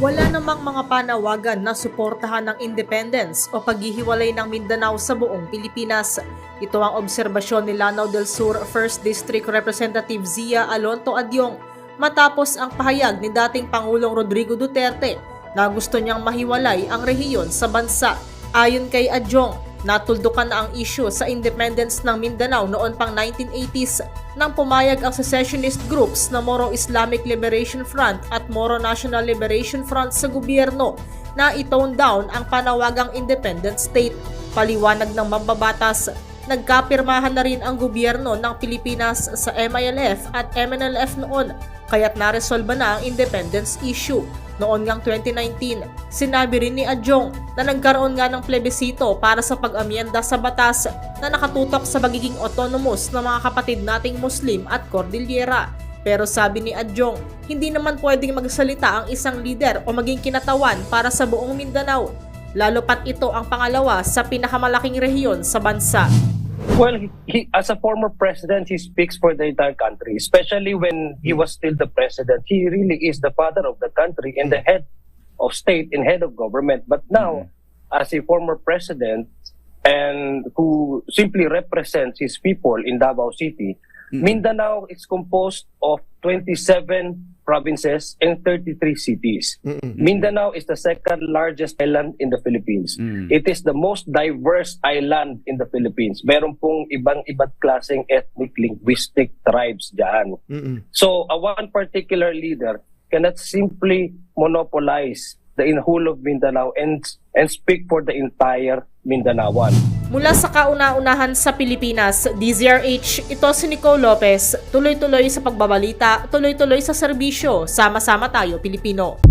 Wala namang mga panawagan na suportahan ng independence o paghihiwalay ng Mindanao sa buong Pilipinas. Ito ang obserbasyon ni Lanao del Sur 1st District Representative Zia Alonto Adyong matapos ang pahayag ni dating Pangulong Rodrigo Duterte na gusto niyang mahiwalay ang rehiyon sa bansa. Ayon kay Adyong, natuldukan na ang issue sa independence ng Mindanao noon pang 1980s nang pumayag ang secessionist groups na Moro Islamic Liberation Front at Moro National Liberation Front sa gobyerno na itone down ang panawagang independent state. Paliwanag ng mambabatas, nagkapirmahan na rin ang gobyerno ng Pilipinas sa MILF at MNLF noon kaya't naresolba na ang independence issue. Noon ngang 2019, sinabi rin ni Adjong na nagkaroon nga ng plebisito para sa pag-amyenda sa batas na nakatutok sa pagiging autonomous ng mga kapatid nating Muslim at Cordillera. Pero sabi ni Adjong, hindi naman pwedeng magsalita ang isang lider o maging kinatawan para sa buong Mindanao, lalo pat ito ang pangalawa sa pinakamalaking rehiyon sa bansa. Well, he, he, as a former president, he speaks for the entire country, especially when he was still the president. He really is the father of the country and the head of state and head of government. But now, as a former president and who simply represents his people in Davao City, Mindanao is composed of 27 provinces and 33 cities. Mindanao is the second largest island in the Philippines. It is the most diverse island in the Philippines. Meron pong ibang iba't klaseng ethnic linguistic tribes diyan. So, a one particular leader cannot simply monopolize the whole of Mindanao and and speak for the entire Mindanaoan. Mula sa kauna-unahan sa Pilipinas, DZRH, ito si Nicole Lopez, tuloy-tuloy sa pagbabalita, tuloy-tuloy sa serbisyo, sama-sama tayo Pilipino.